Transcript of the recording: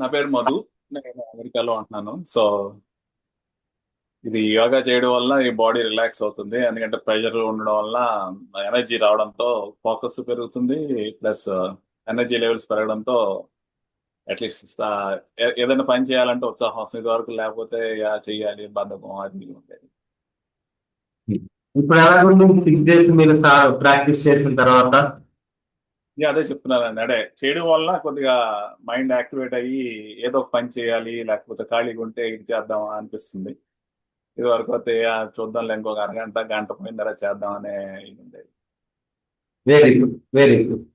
నా పేరు మధు. నేను అమెరికాలో ఉంటున్నాను. సో ఇది యోగా చేయడం వల్ల ఈ బాడీ రిలాక్స్ అవుతుంది. ఎందుకంటే ప్రెషర్ ఉండడం వల్ల ఎనర్జీ రావడంతో ఫోకస్ పెరుగుతుంది. ప్లస్ ఎనర్జీ లెవెల్స్ పెరగడంతో అట్లీస్ట్ ఏదైనా పని చేయాలంటే ఉత్సాహం వస్తుంది. ఇది వరకు లేకపోతే యా చెయ్యాలి బద్ధకం అది ఉండేది. ఇప్పుడు ఎలా ఉంది సిక్స్ డేస్ మీరు ప్రాక్టీస్ చేసిన తర్వాత అదే చెప్తున్నానండి. అదే చేయడం వల్ల కొద్దిగా మైండ్ యాక్టివేట్ అయ్యి ఏదో ఒక పని చేయాలి లేకపోతే ఖాళీగా ఉంటే ఇది చేద్దాం అనిపిస్తుంది. ఇది వరకు అయితే చూద్దాం ఇంకొక అరగంట గంట పోయిన తర్వాత చేద్దాం అనే ఇది ఉండేది. Very good very good